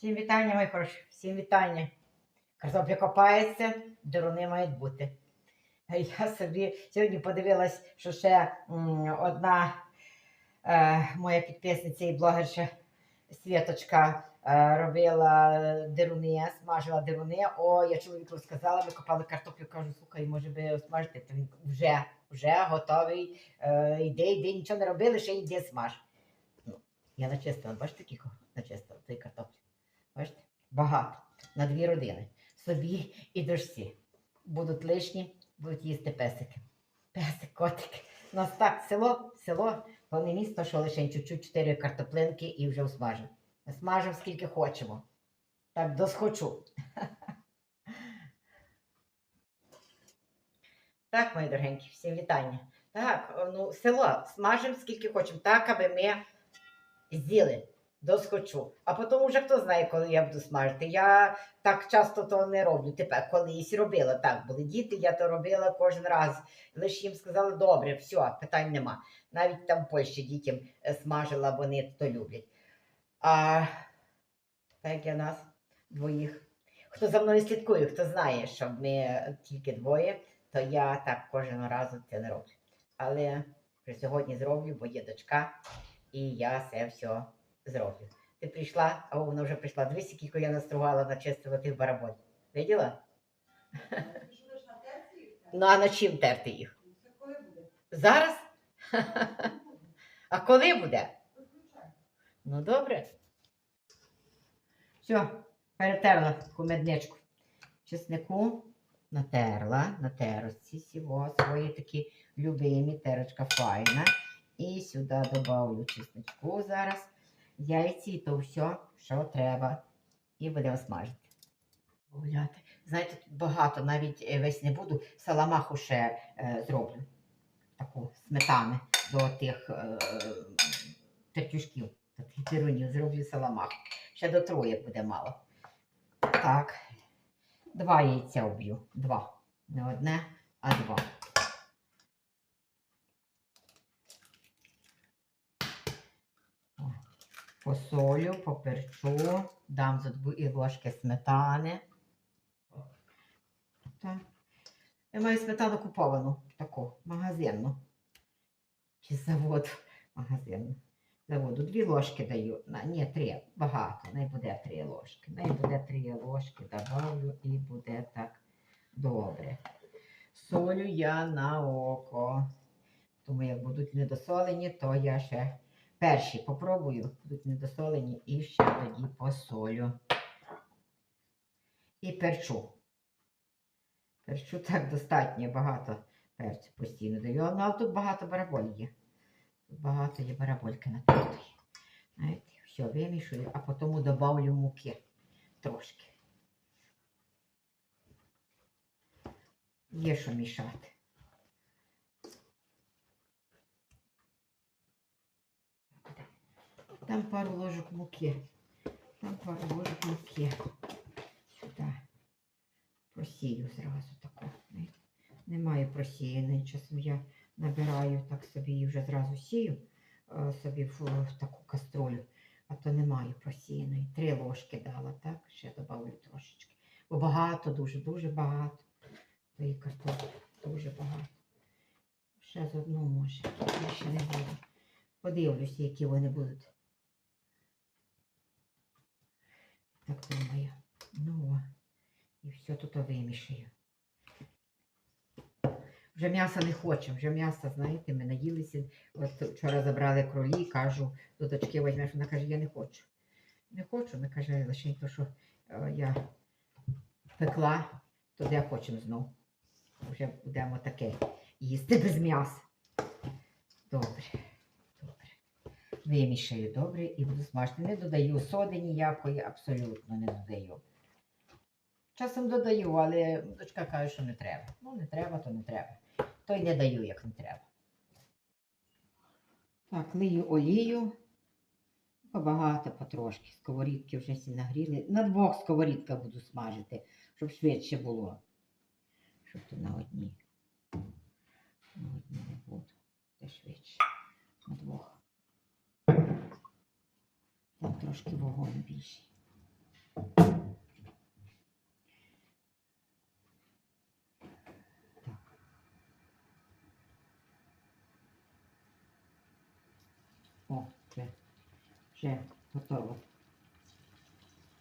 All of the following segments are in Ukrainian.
Всім вітання, мої хороші, всім вітання. Картопля копається, деруни мають бути. Я собі сьогодні подивилась, що ще одна е, моя підписниця і блогерша Світочка е, робила деруни, смажила деруни. О, я чоловіку сказала, ми копали картоплю, кажу, слухай, може би смажити, то він вже, вже готовий. Е, йди, йди, нічого не робили, ще йди смаж. Ну, я начистила, бачите, кілько начистила тої картоплі. Бачите? Багато. На дві родини. Собі і дочці. Будуть лишні, будуть їсти песики. Песик, котик. У нас так, село, село, то не місто, що лише чуть-чуть чотири картоплинки і вже усмажимо. Смажимо скільки хочемо. Так, досхочу. Так, мої дорогенькі, всім вітання. Так, ну, село, смажимо скільки хочемо, так, аби ми з'їли досхочу. А потім вже хто знає, коли я буду смажити. Я так часто то не роблю. Тепер колись робила. Так, були діти, я то робила кожен раз. Лише їм сказали, добре, все, питань нема. Навіть там в Польщі дітям е, смажила, вони то люблять. А так я нас двоїх. Хто за мною слідкує, хто знає, що ми тільки двоє, то я так кожен разу це не роблю. Але вже сьогодні зроблю, бо є дочка, і я це все зроблю. Ти прийшла, а вона вже прийшла. Дивись, скільки я настругала, начистила тих бараболь. Виділа? Ну, а на чим терти їх? Зараз? А коли буде? Ну, добре. Все, перетерла таку. Чеснику натерла, на терочці всього свої такі любимі, терочка файна. І сюди додавлю чесничку зараз. Яйці то все, що треба. І будемо смажити. Знаєте, тут багато, навіть е, весь не буду. Саламаху ще е, зроблю. Таку сметани до тих е, тертюшків, таких тирунів. Зроблю саламаху. Ще до троє буде мало. Так. Два яйця вб'ю. Два. Не одне, а два. О, Посолю, поперчу, дам за дві ложки сметани. Так. Я маю сметану куповану, таку, магазинну. Чи заводу магазинну. Заводу. Дві ложки даю. На, ні, три. Багато. Не буде три ложки. Не буде три ложки, добавлю і буде так добре. Солю я на око. Тому як будуть недосолені, то я ще перші попробую, будуть недосолені і ще тоді посолю. І перчу. Перчу так достатньо багато перцю постійно даю. Ну, але тут багато бараболь є. Тут багато є барабольки натертої. Знаєте, все вимішую, а потім додавлю муки трошки. Є що мішати. Там пару ложок муки. Там пару ложок муки. Сюди. Просію зразу таку. Немає просіяної. Часом я набираю так собі і вже зразу сію е, собі в, в таку каструлю. А то немає просіяної. Три ложки дала, так? Ще додавлю трошечки. Бо багато, дуже-дуже багато. Тої картоплі. Дуже багато. Ще з одну може. Я ще не буду. Подивлюся, які вони будуть. Так думаю. Ну, о. і все тут вимішаю. Вже м'яса не хочемо, вже м'яса, знаєте, ми наїлися. От вчора забрали кролі, кажу, до дочки візьмеш, вона каже, я не хочу. Не хочу, вона каже, лише то, що е, я пекла, то де хочемо знов. Вже будемо таке їсти без м'яса. Добре. Вимішаю добре і буду смажити. Не додаю соди ніякої, абсолютно не додаю. Часом додаю, але дочка каже, що не треба. Ну, не треба, то не треба. То й не даю, як не треба. Так, лию олію. Побагато потрошки. Сковорідки вже всі нагріли. На двох сковорідках буду смажити, щоб швидше було. Щоб то на одній. На одній не буду. Де швидше. На двох. Там трошки вогонь більший. О, це вже готово.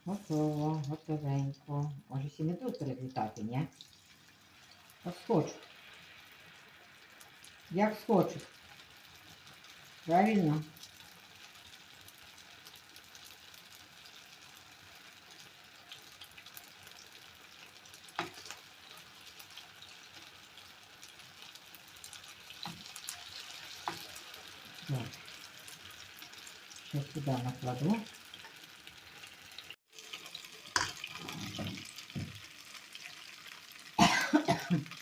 Готово, готовенько. Може, всі не тут переплітати, ні? Та схочу. Як схочу. Правильно? Так. Ще сюди накладу.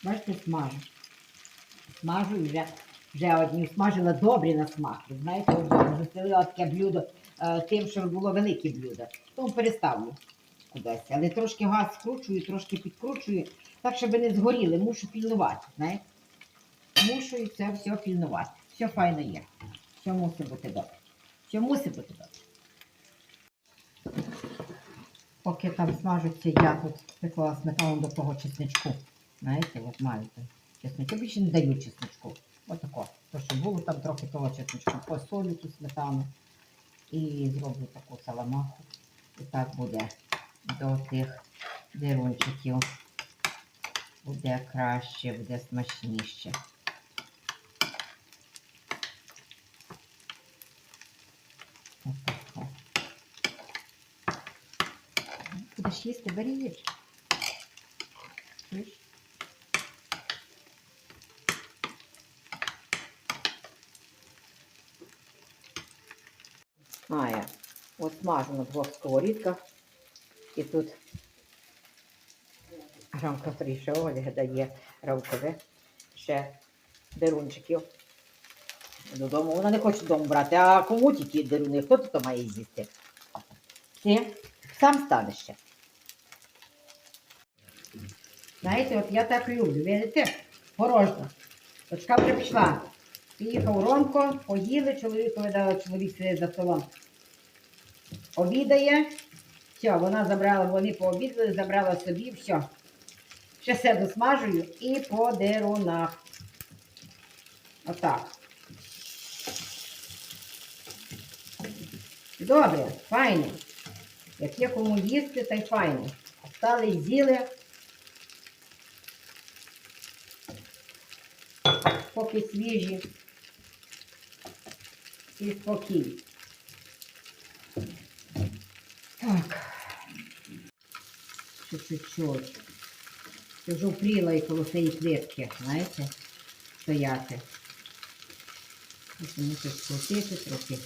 Бачите, смажу. Смажу вже, вже одні смажила добрі на смак. Знаєте, от застелила таке блюдо е, тим, що було велике блюдо. Тому переставлю кудись. Але трошки газ скручую, трошки підкручую, так, щоб не згоріли. Мушу пільнувати. знаєте. Мушу і це все пільнувати. Все файно є. Все мусить бути добре. Все мусить бути добре. Поки там смажуться, я тут пекла сметану до того чесничку. Знаєте, от чесничок. Я більше не даю чесничку. Отако. То, що було там трохи того чесничку. Посолю ту сметану і зроблю таку саламаху. І так буде до тих дирунчиків. Буде краще, буде смачніше. Будеш їсти, бери їж. Чуєш? Я от смажу на двох сковорідках. І тут рамка фріша Ольга дає рамкове ще дерунчиків. Додому. Вона не хоче додому брати, а кому тільки деруни, хто тут має з'їсти? Ти сам станеш ще. Знаєте, от я так люблю. Видите? Порожно. Дочка вже пішла. Приїхав Ромко, поїли, чоловікові дала, чоловік сидить за столом. Обідає. Все, вона забрала, вони пообідали, забрала собі, все. Ще все досмажую і по дерунах. Отак. Добре, файно. Як є кому їсти, та й файно. Стали, з'їли. Поки свіжі. І спокій. Так. Чуть-чуть. Вже впріла і коло цієї плитки, знаєте, стояти. Мусить скрутити трохи.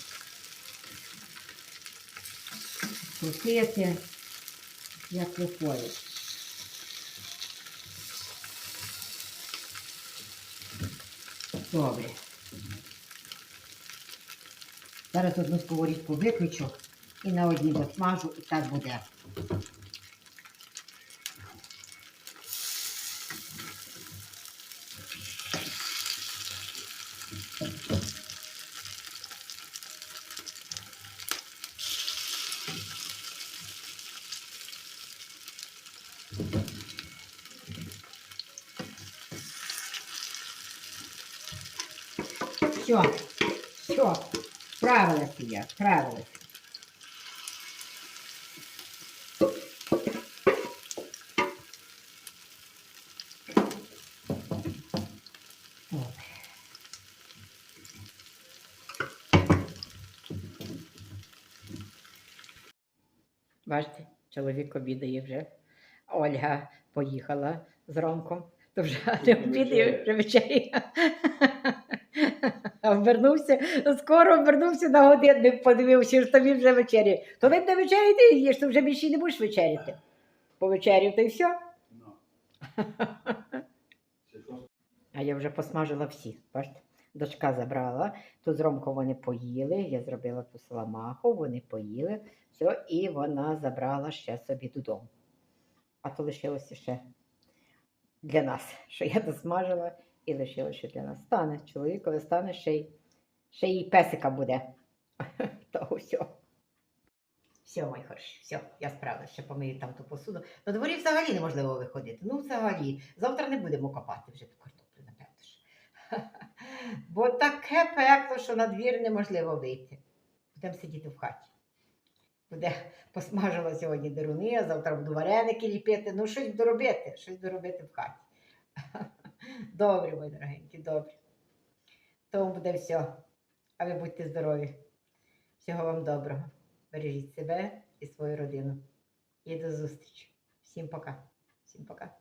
Скрутити, як виходить. Добре. Зараз одну сковорідку виключу і на одній засмажу, і так буде. Все, все, справилась я, справилась. От. Бачите, чоловік обідає вже. Ольга поїхала з Ромком, то вже не обідає, вже вечеря. А Обернувся, скоро обернувся на годинник, подивився, що тобі вже вечері. То ви не вечеряти їш, то вже більше не будеш вечеряти. Повечеряв, то й все. А я вже посмажила всі. Бачите? Дочка забрала, тут з Ромком вони поїли, я зробила ту саламаху, вони поїли, все, і вона забрала ще собі додому. А то лишилося ще для нас, що я досмажила і лишилося ще для нас. Стане чоловікові, стане ще й, ще й песика буде. Того всього. Все, мої хороші, все, я справилася, ще помию там ту посуду. На дворі взагалі неможливо виходити. Ну, взагалі. Завтра не будемо копати вже ту картоплю, напевно ж. Бо таке пекло, що на двір неможливо вийти. Будемо сидіти в хаті. Буде посмажила сьогодні деруни, а завтра буду вареники ліпити. Ну, щось буду робити, щось буду робити в хаті. Добре, мої дорогенькі, добре. Тому буде все. А ви будьте здорові. Всього вам доброго. Бережіть себе і свою родину. І до зустрічі. Всім пока. Всім пока.